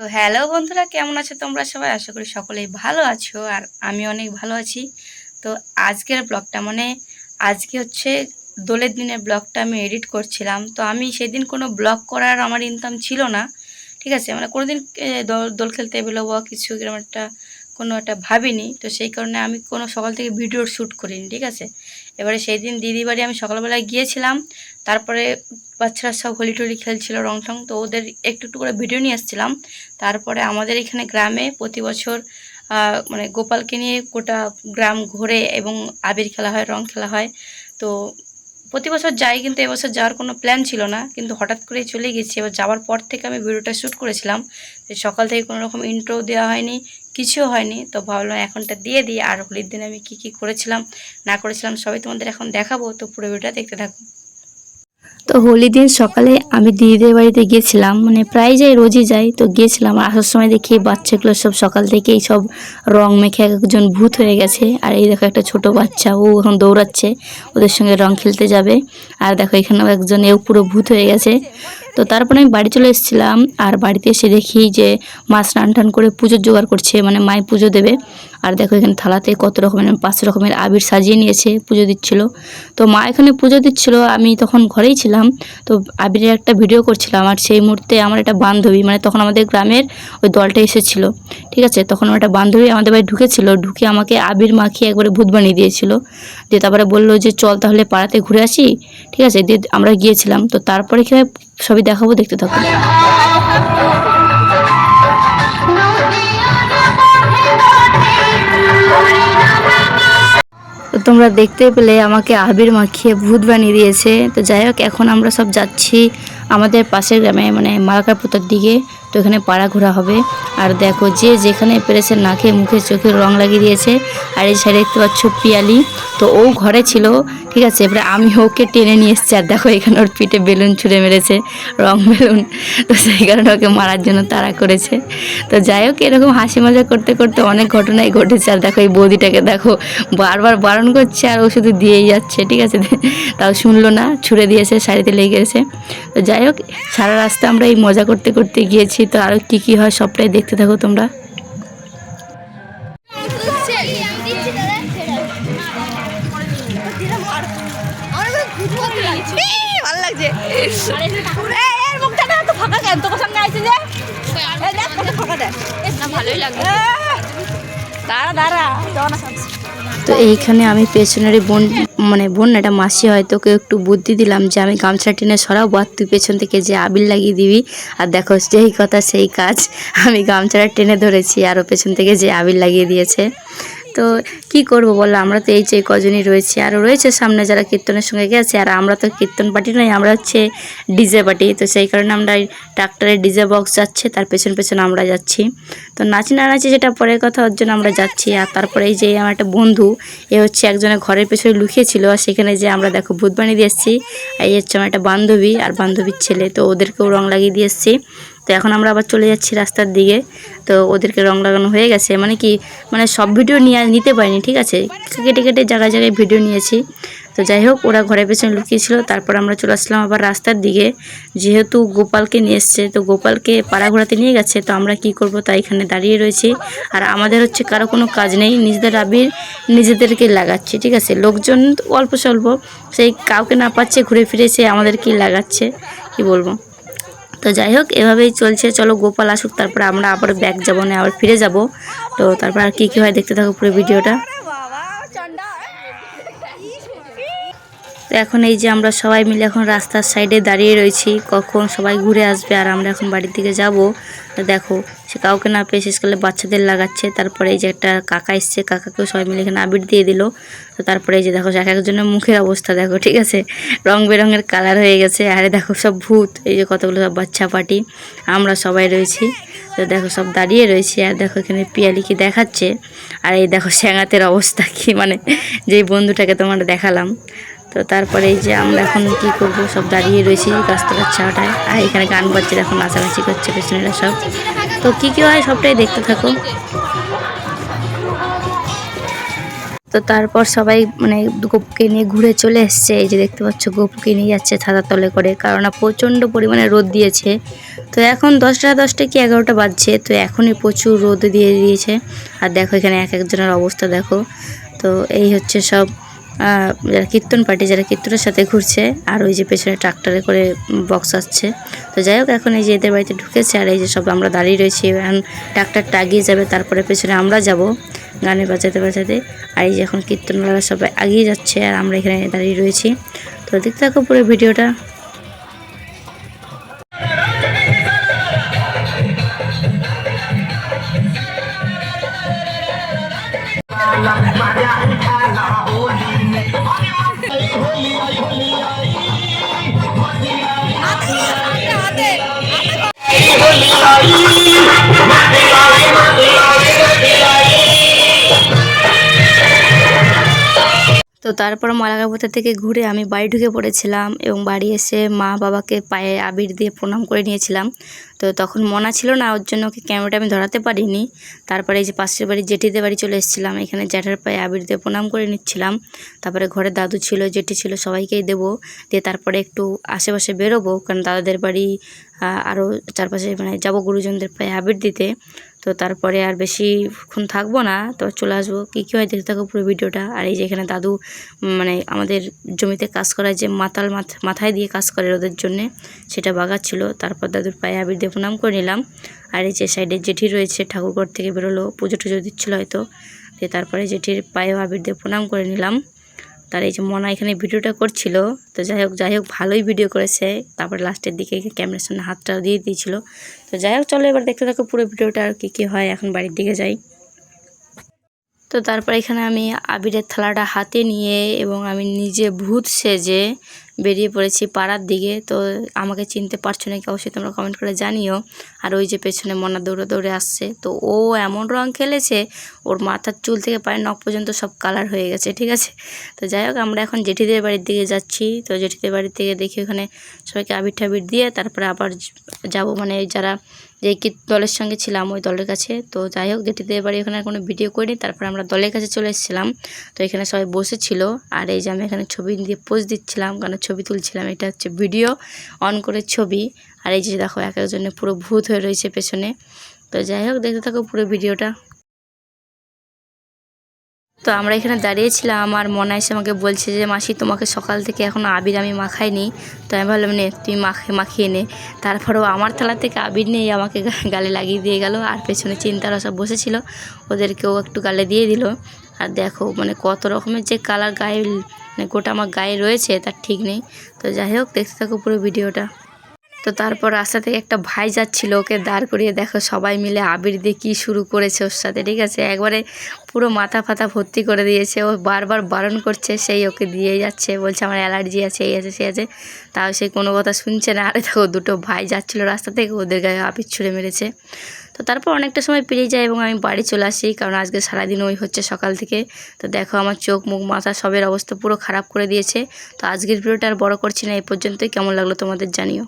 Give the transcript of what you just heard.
তো হ্যালো বন্ধুরা, কেমন আছো তোমরা সবাই? আশা করি সকলেই ভালো আছো আর আমি অনেক ভালো আছি। তো আজকের ব্লগটা মানে আজকে হচ্ছে দোলের দিনের ব্লগটা আমি এডিট করছিলাম। তো আমি সেদিন কোনো ব্লগ করার আমার ইনকাম ছিল না। ঠিক আছে? মানে কোনোদিন দিন দোল- দোল খেলতে বেরোবো, কিছু এরকম একটা কোনো একটা ভাবিনি, তো সেই কারণে আমি কোনো সকাল থেকে ভিডিও শ্যুট করিনি, ঠিক আছে? এবারে সেই দিন দিদি বাড়ি আমি সকালবেলায় গিয়েছিলাম, তারপরে বাচ্চারা সব হোলি টোলি খেলছিল রং টং তো ওদের একটু একটু করে ভিডিও নিয়ে আসছিলাম। তারপরে আমাদের এখানে গ্রামে প্রতি বছর মানে গোপালকে নিয়ে গোটা গ্রাম ঘোরে এবং আবির খেলা হয়, রং খেলা হয়, তো প্রতি বছর যাই কিন্তু এবছর যাওয়ার কোনো প্ল্যান ছিল না, কিন্তু হঠাৎ করেই চলে গেছি। এবার যাওয়ার পর থেকে আমি ভিডিওটা শ্যুট করেছিলাম সকাল থেকে কোনো রকম ইন্ট্রো দেওয়া হয়নি কিছুও হয়নি। তো ভাবলাম এখনটা দিয়ে দিই। আর হোলির দিন আমি কি কি করেছিলাম, না করেছিলাম সবই তোমাদের এখন দেখাবো। তো পুরো ভিডিওটা দেখতে থাকো। তো হোলি দিন সকালে আমি দিদিদের বাড়িতে গিয়েছিলাম মানে প্রায় যাই রোজই যাই, তো গিয়েছিলাম আসার সময় দেখি বাচ্চাগুলো সব সকাল থেকেই সব রং মেখে এক একজন ভূত হয়ে গেছে। আর এই দেখো একটা ছোট বাচ্চা, ও এখন দৌড়াচ্ছে, ওদের সঙ্গে রং খেলতে যাবে। আর দেখো এখানেও একজন, এও পুরো ভূত হয়ে গেছে। তো তারপরে আমি বাড়ি চলে এসেছিলাম, আর বাড়িতে এসে দেখি যে মা স্নান টান করে পুজোর জোগাড় করছে মানে মায় পুজো দেবে। আর দেখো এখানে থালাতে কত রকমের পাঁচ রকমের আবির সাজিয়ে নিয়েছে, পুজো দিচ্ছিল। তো মা এখানে পুজো দিচ্ছিল, আমি তখন ঘরেই ছিলাম। তো আবিরের একটা ভিডিও করছিলাম আর সেই মুহূর্তে আমার একটা বান্ধবী মানে তখন আমাদের গ্রামের ওই দলটা এসেছিল, ঠিক আছে? তখন আমার একটা বান্ধবী আমাদের বাড়ি ঢুকেছিল, ঢুকে আমাকে আবির মাখিয়ে একবারে ভূত বানিয়ে দিয়েছিল। দিয়ে তারপরে বলল যে, চল তাহলে পাড়াতে ঘুরে আসি? ঠিক আছে? দিয়ে আমরা গিয়েছিলাম। তো তারপরে কী হয় সবই দেখাবো দেখতে থাকো তো তোমরা দেখতে পেলে আমাকে আবির মাখিয়ে ভূত বানিয়ে দিয়েছে। তো যাই হোক, এখন আমরা সব যাচ্ছি আমাদের পাশের গ্রামে মানে মালাকারপুতার দিকে। তো এখানে পাড়া ঘোরা হবে। আর দেখো যে যেখানে পেরেছে নাকে মুখে চোখে রং লাগিয়ে দিয়েছে, আর এই সাইডে দেখতে পাচ্ছ পিয়ালি। তো ও ঘরে ছিল, ঠিক আছে? এবারে আমি ওকে টেনে নিয়ে এসেছি, আর দেখো এখানে ওর পিঠে বেলুন ছুঁড়ে মেরেছে, রং বেলুন। তো সেই কারণে ওকে মারার জন্য তাড়া করেছে। তো যাই হোক, এরকম হাসি মজা করতে করতে অনেক ঘটনাই ঘটেছে। আর দেখো এই বৌদিটাকে দেখো বারবার বারণ করছে, আর ও শুধু দিয়েই যাচ্ছে, ঠিক আছে? তাও শুনলো না, ছুঁড়ে দিয়েছে, শাড়িতে লেগে গেছে। তো যাই হোক, সারা রাস্তা আমরা এই মজা করতে করতে গিয়েছি। তো আরও কী কী হয় সবটাই দেখতে থাকো তোমরা। ভালো লাগছে এর মুখটা না তো ফাঁকা কেন তোকে সঙ্গে আইছে যে এই দেখ তোকে ফাঁকা দেখ ভালোই লাগে দাঁড়া দাঁড়া। তো এইখানে আমি পেছনের বোন মানে বোন এটা মাসি হয় তোকে একটু বুদ্ধি দিলাম যে আমি গামছা টেনে সরাও আর তুই পেছন থেকে যে আবির লাগিয়ে দিবি। আর দেখো যেই কথা সেই কাজ, আমি গামছাটা টেনে ধরেছি আরও পেছন থেকে যে আবির লাগিয়ে দিয়েছে। তো কি করব বলো? আমরা তো এই যে কজনই রয়েছে। আর রয়েছে সামনে যারা কীর্তনের সঙ্গে গেছে আর আমরা তো কীর্তন পার্টি নয়, আমরা হচ্ছে ডিজে পার্টি। তো সেই কারণে আমরা ট্রাক্টরে ডিজে বক্স যাচ্ছে, তার পেছন পেছন আমরা যাচ্ছি। তো নাচি না নাচি যেটা পরের কথা, ওর জন্য আমরা যাচ্ছি। আর তারপরে এই যে আমার একটা বন্ধু, এ হচ্ছে একজনের ঘরের পেছনে লুকিয়েছিল, আর সেখানে যে আমরা দেখো বানিয়ে দিয়ে এসেছি। আর এই হচ্ছে আমার একটা বান্ধবী, আর বান্ধবীর ছেলে, তো ওদেরকেও রং লাগিয়ে দিয়ে এসেছি। তো এখন আমরা আবার চলে যাচ্ছি রাস্তার দিকে। তো ওদেরকে রং লাগানো হয়ে গেছে। মানে কি মানে সব ভিডিও নিয়ে নিতে পারিনি, ঠিক আছে? কেটে কেটে জায়গায় জায়গায় ভিডিও নিয়েছি। তো যাই হোক, ওরা ঘরের পেছনে লুকিয়েছিল তারপর আমরা চলে আসলাম আবার রাস্তার দিকে। যেহেতু গোপালকে নিয়ে এসছে, তো গোপালকে পাড়া ঘোরাতে নিয়ে গেছে। তো আমরা কি করব? তাই এখানে দাঁড়িয়ে রয়েছি। আর আমাদের হচ্ছে কারও কোনো কাজ নেই। নিজেদের আবির নিজেদেরকে লাগাচ্ছে, ঠিক আছে? লোকজন অল্প স্বল্প। সেই কাউকে না পাচ্ছে, ঘুরে ফিরে সে আমাদেরকেই লাগাচ্ছে। কি বলব? তো যাই হোক, এভাবেই চলছে। চলো গোপাল আসুক, তারপর আমরা আবার ব্যাগ যাব, না আবার ফিরে যাব। তো তারপর আর কী কী হয় দেখতে থাকো পুরো ভিডিওটা। তো এখন এই যে আমরা সবাই মিলে এখন রাস্তার সাইডে দাঁড়িয়ে রয়েছি, কখন সবাই ঘুরে আসবে আর আমরা এখন বাড়ির দিকে যাব। দেখো, সে কাউকে না পেয়ে শেষকালে বাচ্চাদের লাগাচ্ছে, তারপরে এই যে একটা কাকা এসছে, কাকাকেও সবাই মিলে এখানে আবির দিয়ে দিল। তো তারপরে এই যে দেখো এক একজনের মুখের অবস্থা দেখো, ঠিক আছে? রং বেরঙের কালার হয়ে গেছে, আরে দেখো সব ভূত, এই যে কতগুলো সব বাচ্চা পাটি আমরা সবাই রয়েছি। তো দেখো সব দাঁড়িয়ে রয়েছে আর দেখো এখানে পিয়ালি কি দেখাচ্ছে। আর এই দেখো স্যাঙাতের অবস্থা কি মানে যেই বন্ধুটাকে তোমার দেখালাম। তো তারপরে এই যে আমরা এখন কি করব? সব দাঁড়িয়ে রয়েছি গাছতলার ছাওটায় আর এখানে গান বাজছে, এখন নাচানাচি করছে পেছনেরা সব। তো কি কি হয় সবটাই দেখতে থাকো। তো তারপর সবাই মানে গপুকে নিয়ে ঘুরে চলে এসছে। এই যে দেখতে পাচ্ছ, গপুকে নিয়ে যাচ্ছে ছাতার তলে করে। কারণ প্রচণ্ড পরিমাণে রোদ দিয়েছে। তো এখন দশটা দশটা কি এগারোটা বাজছে? তো এখনই প্রচুর রোদ দিয়ে দিয়েছে। আর দেখো এখানে এক একজনের অবস্থা দেখো। তো এই হচ্ছে সব। যারা কীর্তন পার্টি, যারা কীর্তনের সাথে ঘুরছে, আর ওই যে পেছনে ট্রাক্টরে করে বক্স আসছে। তো যাই হোক, এখন এই যে এদের বাড়িতে ঢুকেছে, আর এই যে সব আমরা দাঁড়িয়ে রয়েছি, এখন ট্রাক্টরটা আগিয়ে যাবে, তারপরে পেছনে আমরা যাব গানে বাজাতে বাজাতে। আর এই যে এখন কীর্তনওয়ালা সবাই আগিয়ে যাচ্ছে, আর আমরা এখানে দাঁড়িয়ে রয়েছি। তো দেখতে থাকো পুরো ভিডিওটা। তো তারপর মালাকাপোতা থেকে ঘুরে আমি বাড়ি ঢুকে পড়েছিলাম এবং বাড়ি এসে মা বাবাকে পায়ে আবির দিয়ে প্রণাম করে নিয়েছিলাম। তো তখন মনা ছিল না, ওর জন্য ওকে ক্যামেরাটা আমি ধরাতে পারিনি। তারপরে এই যে পাশের বাড়ি জেঠিদের বাড়ি চলে এসেছিলাম, এখানে জ্যাঠার পায়ে আবির দিয়ে প্রণাম করে নিচ্ছিলাম। তারপরে ঘরে দাদু ছিল, জেঠি ছিল, সবাইকেই দেবো। দিয়ে তারপরে একটু আশেপাশে বেরোবো, কারণ দাদাদের বাড়ি আরও চারপাশে মানে যাব গুরুজনদের পায়ে আবির দিতে। তো তারপরে আর বেশিক্ষণ থাকব না। তো চলে আসব। কী কী হয় দেখতে থাকো পুরো ভিডিওটা। আর এই যে এখানে দাদু মানে আমাদের জমিতে কাজ করায় যে মাতাল মাথ- মাথায় দিয়ে কাজ করে ওদের জন্যে, সেটা বাগাচ্ছিল। তারপর দাদুর পায়ে আবির দিয়ে প্রণাম করে নিলাম। আর এই যে সাইডে জেঠি রয়েছে, ঠাকুরঘর থেকে বেরোলো, পুজো টুজো দিচ্ছিল হয়তো। তারপরে জেঠির পায়েও আবির দিয়ে প্রণাম করে নিলাম। তার এই যে মনা এখানে ভিডিওটা করছিল, তো যাই হোক যাই হোক, ভালোই ভিডিও করেছে। তারপরে লাস্টের দিকে ক্যামেরার সামনে হাতটা দিয়ে দিয়েছিল। তো যাই হোক, চলো এবার দেখতে থাকো পুরো ভিডিওটা আর কী কী হয়, এখন বাড়ির দিকে যাই। তো তারপর এখানে আমি আবিরের থালাটা হাতে নিয়ে এবং আমি নিজে ভূত সেজে বেরিয়ে পড়েছি পাড়ার দিকে। তো আমাকে চিনতে পারছ নাকি অবশ্যই তোমরা কমেন্ট করে জানিও। আর ওই যে পেছনে মনা দৌড়ে দৌড়ে আসছে। তো ও এমন রং খেলেছে, ওর মাথার চুল থেকে পায়ের নখ পর্যন্ত সব কালার হয়ে গেছে, ঠিক আছে? তো যাই হোক, আমরা এখন জেঠিদের বাড়ির দিকে যাচ্ছি। তো জেঠিদের বাড়ির থেকে দেখি ওখানে সবাইকে আবির ঠাবির দিয়ে তারপরে আবার যাব মানে যারা যে কি দলের সঙ্গে ছিলাম ওই দলের কাছে। তো যাই হোক, জেঠিদের বাড়ি ওখানে কোনো ভিডিও করিনি। তারপরে আমরা দলের কাছে চলে এসেছিলাম। তো এখানে সবাই বসেছিল। আর এই যে আমি এখানে ছবি দিয়ে পোজ দিচ্ছিলাম, কারণ ছবি তুলছিলাম। এটা হচ্ছে ভিডিও অন করে ছবি। আর এই যে দেখো, এক একজনে পুরো ভূত হয়ে রয়েছে পেছনে। তো যাই হোক, দেখতে থাকো পুরো ভিডিওটা। তো আমরা এখানে দাঁড়িয়েছিলাম আমার মনে এসে আমাকে বলছে যে, মাসি, তোমাকে সকাল থেকে এখনও আবির আমি মাখাইনি। তো আমি ভাবলাম, নে তুমি মাখে, মাখিয়ে নে। তারপরেও আমার থালা থেকে আবির নিয়ে আমাকে গালে লাগিয়ে দিয়ে গেল। আর পেছনে চিন্তারা সব বসেছিল, ওদেরকেও একটু গালে দিয়ে দিল। আর দেখো মানে কত রকমের যে কালার গায়ে মানে গোটা আমার গায়ে রয়েছে, তার ঠিক নেই। তো যাই হোক, দেখতে থাকো পুরো ভিডিওটা। তো তারপর রাস্তা থেকে একটা ভাই যাচ্ছিল, ওকে দাঁড় করিয়ে দেখো সবাই মিলে আবির দিয়ে কী শুরু করেছে ওর সাথে, ঠিক আছে? একবারে পুরো মাথা ফাতা ভর্তি করে দিয়েছে, ও বারবার বারণ করছে, সেই ওকে দিয়ে যাচ্ছে, বলছে আমার অ্যালার্জি আছে, এই আছে সে আছে, তাও সে কোনো কথা শুনছে না। আরে দেখো, দুটো ভাই যাচ্ছিল রাস্তা থেকে, ওদের গায়ে আবির ছুঁড়ে মেরেছে। তো তারপর অনেকটা সময় পেরিয়ে যায় এবং আমি বাড়ি চলে আসি, কারণ আজকে সারাদিন ওই হচ্ছে সকাল থেকে। তো দেখো আমার চোখ, মুখ, মাথা সবের অবস্থা পুরো খারাপ করে দিয়েছে। তো আজকের ভিডিওটা আর বড় করছি না, এই পর্যন্তই। কেমন লাগল তোমাদের জানিও।